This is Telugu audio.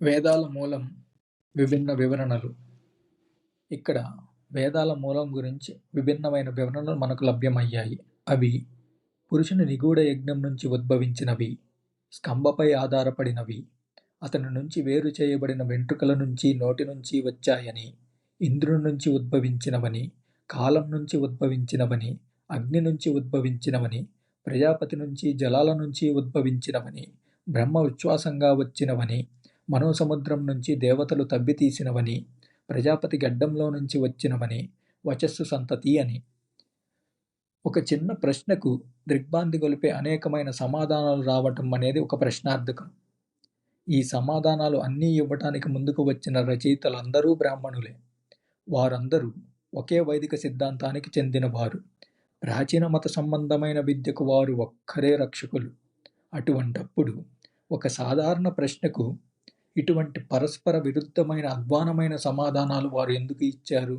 వేదాల మూలం విభిన్న వివరణలు. ఇక్కడ వేదాల మూలం గురించి విభిన్నమైన వివరణలు మనకు లభ్యమయ్యాయి. అవి పురుషుని నిగూఢ యజ్ఞం నుంచి ఉద్భవించినవి స్కంభపై ఆధారపడినవి అతని నుంచి వేరు చేయబడిన వెంట్రుకల నుంచి నోటి నుంచి వచ్చాయని ఇంద్రుని నుంచి ఉద్భవించినవని కాలం నుంచి ఉద్భవించినవని అగ్ని నుంచి ఉద్భవించినవని ప్రజాపతి నుంచి జలాల నుంచి ఉద్భవించినవని బ్రహ్మ విశ్వాసంగా వచ్చినవని మనోసముద్రం నుంచి దేవతలు తబ్బితీసినవని ప్రజాపతి గడ్డంలో నుంచి వచ్చినవని వచస్సు సంతతి అని. ఒక చిన్న ప్రశ్నకు దిగ్భాంతి గొలిపే అనేకమైన సమాధానాలు రావటం అనేది ఒక ప్రశ్నార్థకం. ఈ సమాధానాలు అన్నీ ఇవ్వటానికి ముందుకు వచ్చిన రచయితలందరూ బ్రాహ్మణులే. వారందరూ ఒకే వైదిక సిద్ధాంతానికి చెందినవారు. ప్రాచీన మత సంబంధమైన విద్యకు వారు ఒక్కరే రక్షకులు. అటువంటప్పుడు ఒక సాధారణ ప్రశ్నకు ఇటువంటి పరస్పర విరుద్ధమైన అధ్వానమైన సమాధానాలు వారు ఎందుకు ఇచ్చారు?